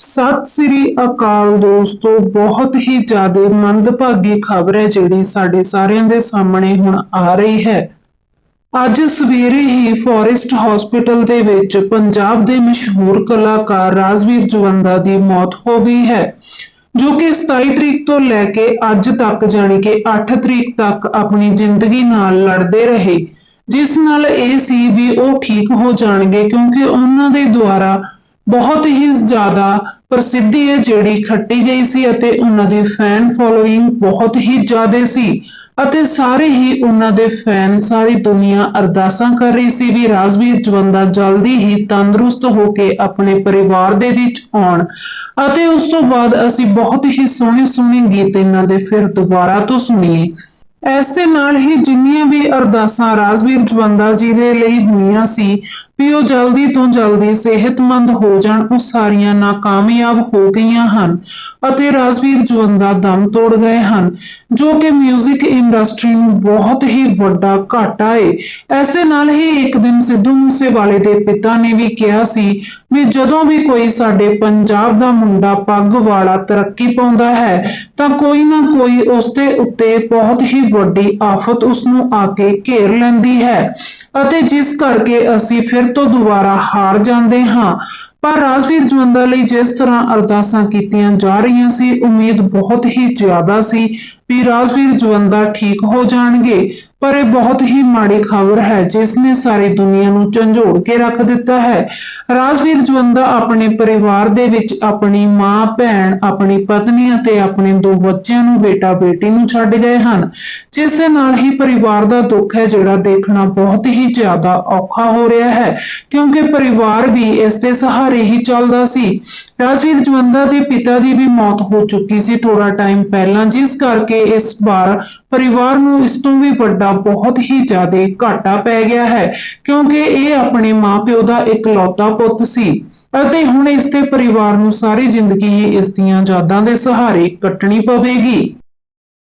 ਸਤਿ ਸ੍ਰੀ ਅਕਾਲ ਦੋਸਤੋ, ਬਹੁਤ ਹੀ ਜ਼ਿਆਦਾ ਮੰਦਭਾਗੀ ਖਬਰ ਹੈ ਜਿਹੜੀ ਸਾਡੇ ਸਾਰਿਆਂ ਦੇ ਸਾਹਮਣੇ ਹੁਣ ਆ ਰਹੀ ਹੈ। ਅੱਜ ਸਵੇਰੇ ਹੀ ਫੋਰੈਸਟ ਹਸਪੀਟਲ ਦੇ ਵਿੱਚ ਪੰਜਾਬ ਦੇ ਮਸ਼ਹੂਰ ਕਲਾਕਾਰ ਰਾਜਵੀਰ ਜਵੰਦਾ ਦੀ ਮੌਤ ਹੋ ਗਈ ਹੈ, ਜੋ ਕਿ 27 ਤਰੀਕ ਤੋਂ ਲੈ ਕੇ ਅੱਜ ਤੱਕ ਜਾਣੀ ਕਿ 8 ਤਰੀਕ ਤੱਕ ਆਪਣੀ ਜ਼ਿੰਦਗੀ ਨਾਲ ਲੜਦੇ ਰਹੇ। ਜਿਸ ਨਾਲ ਇਹ ਸੀ ਵੀ ਉਹ ਠੀਕ ਹੋ ਜਾਣਗੇ ਕਿਉਂਕਿ ਉਹਨਾਂ ਦੇ ਦੁਆਰਾ ਬਹੁਤ ਹੀ ਜ਼ਿਆਦਾ ਪ੍ਰਸਿੱਧੀ ਹੈ ਜਿਹੜੀ ਖੱਟੀ ਗਈ ਸੀ ਅਤੇ ਉਹਨਾਂ ਦੀ ਫੈਨ ਫੋਲੋਇੰਗ ਬਹੁਤ ਹੀ ਜ਼ਿਆਦਾ ਸੀ ਅਤੇ ਸਾਰੇ ਹੀ ਉਹਨਾਂ ਦੇ ਫੈਨ ਸਾਰੀ ਦੁਨੀਆ ਅਰਦਾਸਾਂ ਕਰ ਰਹੀ ਸੀ ਵੀ ਰਾਜਵੀਰ ਜਵੰਦਾ ਜਲਦੀ ਹੀ ਤੰਦਰੁਸਤ ਹੋ ਕੇ ਆਪਣੇ ਪਰਿਵਾਰ ਦੇ ਵਿੱਚ ਆਉਣ ਅਤੇ ਉਸ ਤੋਂ ਬਾਅਦ ਅਸੀਂ ਬਹੁਤ ਹੀ ਸੋਹਣੇ ਸੋਹਣੇ ਗੀਤ ਇਹਨਾਂ ਦੇ ਫਿਰ ਦੁਬਾਰਾ ਤੋਂ ਸੁਣੀਏ। ਐਸੇ ਨਾਲ ਹੀ ਜਿੰਨੀਆਂ ਵੀ ਅਰਦਾਸਾਂ ਰਾਜਵੀਰ ਜਵੰਦਾ ਜੀ ਦੇ ਲਈ ਹੋਈਆਂ ਸੀ, ਵੀ ਉਹ ਜਲਦੀ ਤੋਂ ਜਲਦੀ ਸਿਹਤਮੰਦ ਹੋ ਜਾਣ, ਉਹ ਸਾਰੀਆਂ ਨਾਕਾਮਯਾਬ ਹੋ ਗਈਆਂ ਹਨ ਅਤੇ ਰਾਜਵੀਰ ਜਵੰਦਾ ਦਮ ਤੋੜ ਗਏ ਹਨ, ਜੋ ਕਿ 뮤직 ਇੰਡਸਟਰੀ ਨੂੰ ਬਹੁਤ ਹੀ ਵੱਡਾ ਘਾਟਾ ਏ। ਐਸੇ ਨਾਲ ਹੀ ਇੱਕ ਦਿਨ ਸਿੱਧੂ ਮੂਸੇਵਾਲੇ ਦੇ ਪਿਤਾ ਨੇ ਵੀ ਕਿਹਾ ਸੀ ਵੀ ਜਦੋਂ ਵੀ ਕੋਈ ਸਾਡੇ ਪੰਜਾਬ ਦਾ ਮੁੰਡਾ ਪੱਗ ਵਾਲਾ ਤਰੱਕੀ ਪਾਉਂਦਾ ਹੈ, ਤਾਂ ਕੋਈ ਨਾ ਕੋਈ ਉਸ ਦੇ ਉੱਤੇ ਬਹੁਤ ਹੀ ਵੱਡੀ ਆਫਤ ਉਸ ਨੂੰ ਆ ਕੇ ਘੇਰ ਲੈਂਦੀ ਹੈ ਅਤੇ ਜਿਸ ਕਰਕੇ ਅਸੀਂ ਫਿਰ ਤੋਂ ਦੁਬਾਰਾ ਹਾਰ ਜਾਂਦੇ ਹਾਂ। ਪਰ ਰਾਜਵੀਰ ਜਵੰਦਾ ਲਈ ਜਿਸ ਤਰ੍ਹਾਂ ਅਰਦਾਸਾਂ ਕੀਤੀਆਂ ਜਾ ਰਹੀਆਂ ਸੀ, ਉਮੀਦ ਬਹੁਤ ਹੀ ਜ਼ਿਆਦਾ ਸੀ ਵੀ ਰਾਜਵੀਰ ਜਵੰਦਾ ਠੀਕ ਹੋ ਜਾਣਗੇ। ਪਰ ਇਹ ਬਹੁਤ ਹੀ ਮਾੜੀ ਖਬਰ ਹੈ, ਜਿਸ ਨੇ ਸਾਰੀ ਦੁਨੀਆ ਨੂੰ ਝੰਜੋੜ ਕੇ ਰੱਖ ਦਿੱਤਾ ਹੈ। ਰਾਜਵੀਰ ਜਵੰਦਾ ਆਪਣੇ ਪਰਿਵਾਰ ਦੇ ਵਿੱਚ ਆਪਣੀ ਮਾਂ, ਭੈਣ, ਆਪਣੀ ਪਤਨੀ ਅਤੇ ਆਪਣੇ ਦੋ ਬੱਚਿਆਂ ਨੂੰ ਬੇਟਾ ਬੇਟੀ ਨੂੰ ਛੱਡ ਗਏ ਹਨ, ਜਿਸ ਦੇ ਨਾਲ ਹੀ ਪਰਿਵਾਰ ਦਾ ਦੁੱਖ ਹੈ, ਜਿਹੜਾ ਦੇਖਣਾ ਬਹੁਤ ਹੀ ਜ਼ਿਆਦਾ ਔਖਾ ਹੋ ਰਿਹਾ ਹੈ, ਕਿਉਂਕਿ ਪਰਿਵਾਰ ਵੀ ਇਸ ਦੇ ਸਹਾਰੇ ਹੀ ਚੱਲਦਾ ਸੀ। ਰਾਜਵੀਰ ਜਵੰਦਾ ਦੇ ਪਿਤਾ ਦੀ ਵੀ ਮੌਤ ਹੋ ਚੁੱਕੀ ਸੀ ਥੋੜਾ ਟਾਈਮ ਪਹਿਲਾਂ, ਜਿਸ ਕਰਕੇ ਇਸ ਵਾਰ ਪਰਿਵਾਰ ਨੂੰ ਇਸ ਤੋਂ ਵੀ ਵੱਡਾ ਬਹੁਤ ਹੀ ਜ਼ਿਆਦਾ ਘਾਟਾ ਪੈ ਗਿਆ ਹੈ, ਕਿਉਂਕਿ ਇਹ ਆਪਣੇ ਮਾਪਿਓ ਦਾ ਇਕਲੌਤਾ ਪੁੱਤ ਸੀ ਅਤੇ ਹੁਣ ਇਸ ਦੇ ਪਰਿਵਾਰ ਨੂੰ ਸਾਰੀ ਜ਼ਿੰਦਗੀ ਹੀ ਇਸ ਦੀਆਂ ਯਾਦਾਂ ਦੇ ਸਹਾਰੇ ਕੱਟਣੀ ਪਵੇਗੀ।